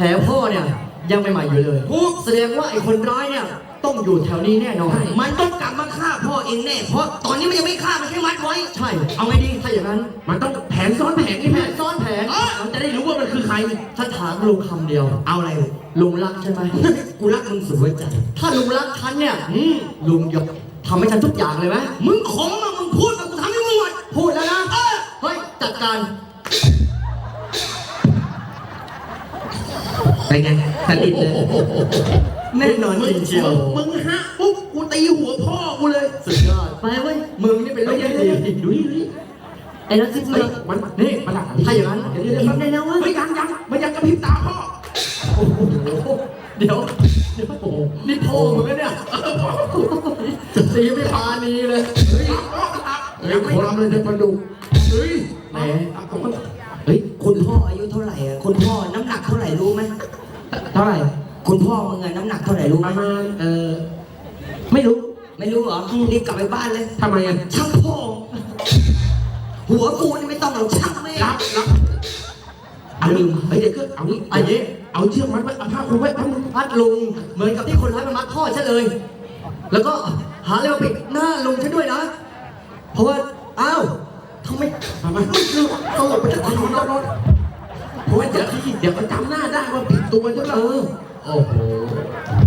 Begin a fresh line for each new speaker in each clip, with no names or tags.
แผลพ่อเนี่ยยังใหม่ๆอยู่เลย
ถูก
แสดงว่าไอ้คนร้ายเนี่ยต้องอยู่แถวนี้แน่นอน
มันต้องกลับมาฆ่าพ่อเองแน่ เพราะตอนนี้มันยังไม่ฆ่ามันแค่มัดไว้
ใช่
เอาไงดี
ถ้าอย่างนั้น
มันต้องแผนซ้อนแผน
มี
นี่
แผ
แผ
น
น
ซ้อนแผน
เออ
เราจะได้รู้ว่ามันคือใคร
ถ้าถามลุงคำเดียว
เอาอะไร
ลุงรักใช่ไหม
กูรักมึงสุดหัวใจ
ถ้าลุงรักฉันเนี่ย
อืม
ลุงยกทำให้ฉันทุกอย่างเลยไหม
มึงขมอะมึงพูดมากูทำให้มึงหมด
พูดแล้วนะ
เออ
เฮ้ยจัดการ
ไปไงสนิทเลย
แน่นอนจริงเชียว
มึงฮะปุ๊บกูตีหัวพ่อกูเลย
สุดยอด
ไปเว้ย
มึงนี่เป็นลูกที่ดี
ดูนี่ดูนี่
ไอ้รักซิ
เฮ้
เมื
ย
อง
มันนี่มันหลัง
ถ้าอย่างนั้น
เดี๋ยวเดี๋ยว
อิ่
เดี๋ยว
มได้แล้วเว้ย
เฮ้ยยังยังมันยังกระพริบตาพ่อ
โอ้โหเดี๋ยวเดี๋ยวโอ้โหนี่โพมึงนะเนี่ยตีไม่ปานีเลย
เฮ้ยพ่อตับยังไม่ทำเลยเนี่ยปลาดุก
ท่าไหร่คุณพ่อมึงอะน้ำหนักเท่าไหร่รู้
ป
ไหม
ระมาณเออไม่รู้
ไม่รู้เหรอรีบกลับไปบ้านเลย
ทำไมอะ
ช่างพ่อหัวกูนี่ไม่ต้องหรอกช่างแม่
รับรับเอาดิเฮ้ยเดี๋ยวก็เอางี้
อันนี้
เอาเชือกมัดไว้เอาผ้าคลุมไว้แป๊บนึง
พัดลุงเหมือนกับที่คนร้ายมันมัดพ่อฉันเลย แล้วก็หาเร็วปิดหน้าลุงฉันด้วยนะ เพราะว่าอ้าวทำไม
มามา
ไม่คือตลกไปทั้งคืนแล้วรถ
เพราะว่าเดี๋ยวเดี๋ยวมันจำหน้าได้ว่าผิดตัวใช่ไหม
เออ
โอ้โห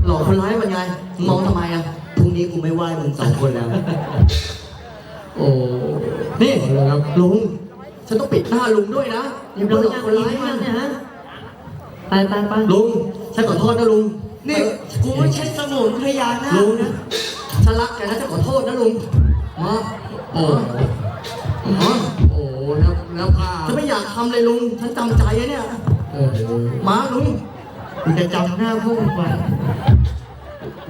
หลอกคนร้ายมันไงมองทำไมอะ
พรุ่งนี้กูไม่ไหว้มึงสองคนแล้ว
โอ้
นี่
เอาละครับ
ลุงฉันต้องปิดหน้าลุงด้วยนะ
เรียบร้อย
หลอก
ยัง
คน
อิ่
ร้ามย
ยั
มั
ง
น
เนี่ยฮะไปไปไป
ลุงฉันขอโทษนะลุง
นี่กูไม่ใช่สมุนพยานาค
ลุง
นะ
ฉันรักแกนะฉันขอโทษนะลุงมา
โอ้
มา
โอ้ แล้วแล้วผ้า
ฉันไม่อยากทำเลยลุง ฉันจำใจอะเนี่ย
โอ้โห
มาลุงกูจะจำหน้าพวกมึงไว้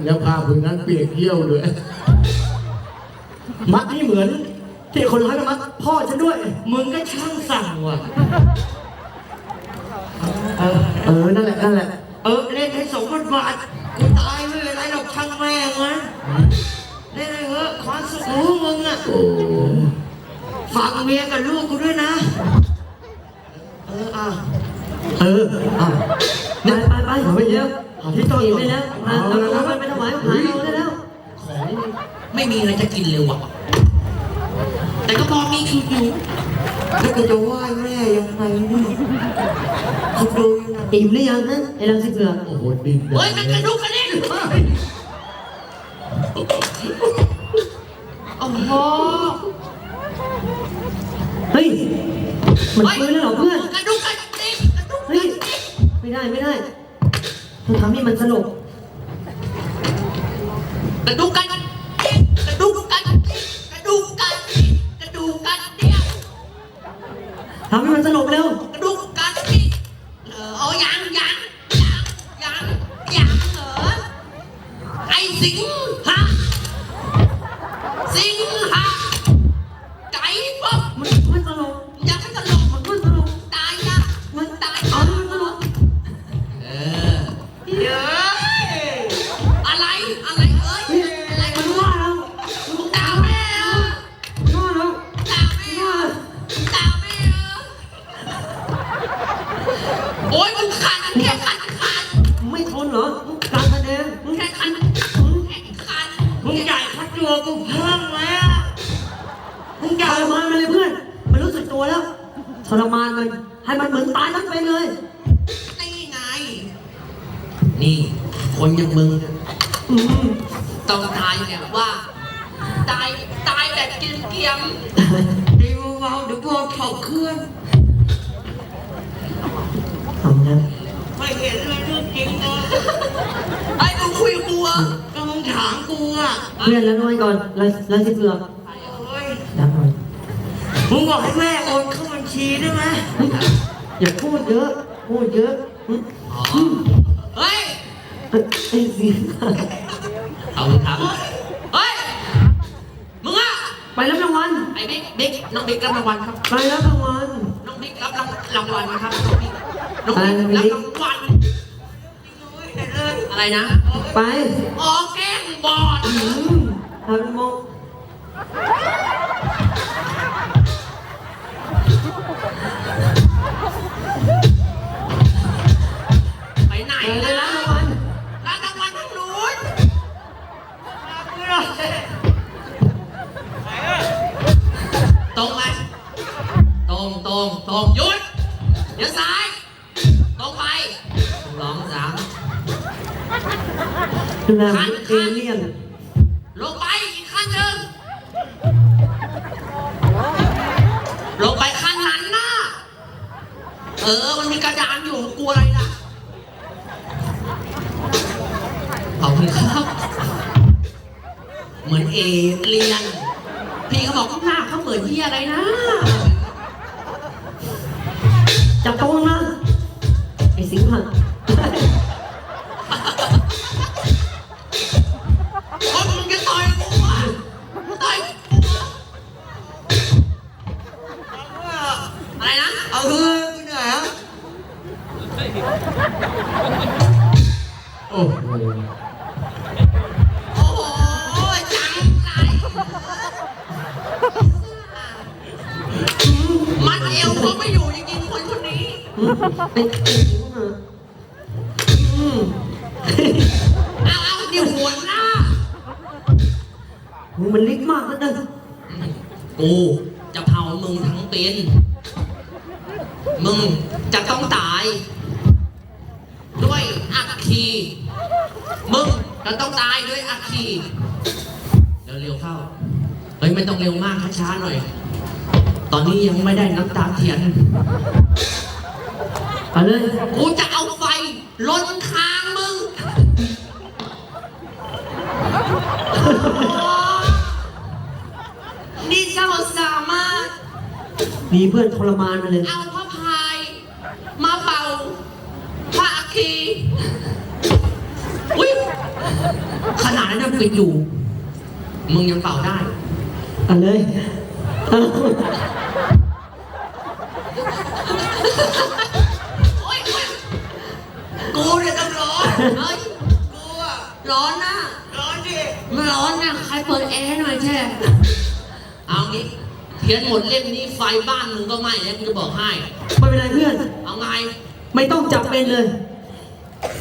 แล้วผ้าผืนนั้นเปียกเยี่ยวเลย
มัดให้เหมือนที่คนร้ายมันมัดพ่อฉันด้วย
มึงก็ช่างสั่งว่ะ
เออ เออ นั่นแหละนั่นแหละ
เออเล่นให้สมบทบาทกูตายไม่เป็นไรหรอกช่างแม่งนะเล่นให้เถอะความสุขของพวกมึงอะ
โอ้
ฝากเมียกับลูกกูด้วยนะ เอออะ
เอออะ
ไปไปไป
เอาไปเยอะหาที่ต้อน
อิ่ม
ก่อน
ได้แล้วมาเอาตัวมันไปถวายพระเราได้แล้ว
ของไม่มีอะไรจะกินเลยว่ะ แต่ก็พอมีคิดอยู่แล้วกูจะไหว้แม่ยังไงเนี่ยคิดดูอยู่นะ
อิ่มหรือยังนะไอ้รักซิเมือง
โอ้โหดิน
เฮ้ยมันกระดูกกระเด็นโอ้โห
เฮ้ย มันฟื้นแล้วเหรอเพื่อน
กระดูกกระเด็นกระดูกกระ
เฮ้ย
ด็น
ไม่ได้ไม่ได้เธอทำให้มันสนุก
กระดูกกันกระดูกกันกระดูกกันกระดูกกันเนี่ย
ทำให้มันส
นุก
ตัวแล้วทรมานมันให้มันเหมือนตายทั้งเป็นเลย
นี่ไง นี่ คนอย่างมึงเนี่ย
อืม
ต้องตายแบบว่า ตายตายแบบกินเกียมๆดีเบาๆเดี๋ยวพวกเขาเคลื่อน
ทำนะ
ไม่เห็นเลยเรื่องจริงเลยไอ้มึงคุยกับกูอะก็มึงถามกูอะ
เพื่อนแล้วน้อยก่อนแล้วแล้วสิเผือก
มึงบอกให้แม่โอนเข้าบัญชีได้ไหม
อย่าพูดเยอะ พูดเยอะอืม
เฮ้ย
เอ้ยไอ้สิ
เอาเลยครับเฮ้ย มึงอะ
ไปรับรางวัล
ไอ้บิ๊กบิ๊กน้องบิ๊กรับรางวัลครับ
ไปรับรางวัล
น้องบิ๊กรับรางรางวัลนะครับ น้องบิ๊กน้องบิ๊ก
อะไรนะ
รับ
บิ๊ก
รางวัลอะไรนะ
ไป
ออกแกล้งบอด
อืมทำโม
ส
นะเอเลี่ยน
ลงไปอีกขั้นหนึ่งลงไปขั้นนั้นนะเออ มันมีกระดานอยู่กลัวอะไรล่ะขอบคุณครับ เหมือนเอเลียน พี่เขาบอกข้างหน้าเขาเหมือนที่อะไรนะ
จับตรงนะไอ้สิงห์
วเขาไม่อยู่จริงๆคนคนนี้
ไอ้ไอ้สิงห์หันอืม
เอาเอาเดี๋ยวหัวหน้า
มึงมันลิกมากนะเด้อ
กูจะเผามึงทั้งเป็น มึงจะต้องตาย ด้วยอัคคี มึงจะต้องตายด้วยอัคคี เร็วๆเข้า เฮ้ยไม่ต้องเร็วมากช้าๆหน่อย ตอนนี้ยังไม่ได้น้ำตาเทียน
ไปเลย
กูจะเอาไฟลนคางมึง นี่เจ้าสามารถ
มีเพื่อนทรมานมาเลย
เอาพระพาย มาเป่าพระอัคคีอุ้ยขนาดนั้นยังปิดอยู่ มึงยังเป่าได้
ไปเลยเอา
โอ๊ย โอ๊ยกูเนี่ยต้องร้อนเฮ้ยกูอะร้อนนะร้อนดิไม่ร้อนนะใครเปิดแอร์หน่อยแช่เอางี้เทียนหมดเล่มนี้ไฟบ้านมึงก็ไหม้แล้วกูจะบอกให้
ไม่เป็นไรเพื่อน
เอาไง
ไม่ต้องจับเป็นเลย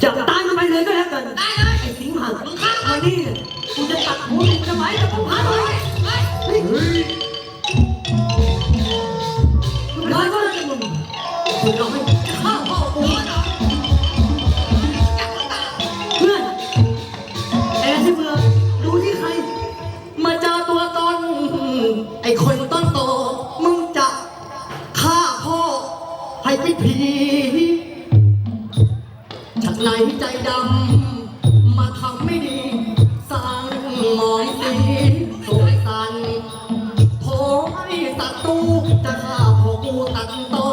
จับตายมันไปเลยก็แล้วกัน
ได้เลย
ไอ้สิงห์หัน
มึงฆ่ามั
นนนี้เนี่กูจะตัดหัวมึงจะไหมจะมึงหาเลย
เฮ้ย
เฮ้ย มึงเอาไปฆ่าพ่อกู
จับมึงตาย
เพื่อนแอร์ที่เมืองดูที่ใคร
มาเจอตัวตน ไอ้คนต้นโต มึงจะฆ่าพ่อให้พิธีจากไหนใจดำ มาทำไม่ดี สร้างหมองสีสงสันโถไอ้ศัตรูจะฆ่าพ่อกูตัดต่อ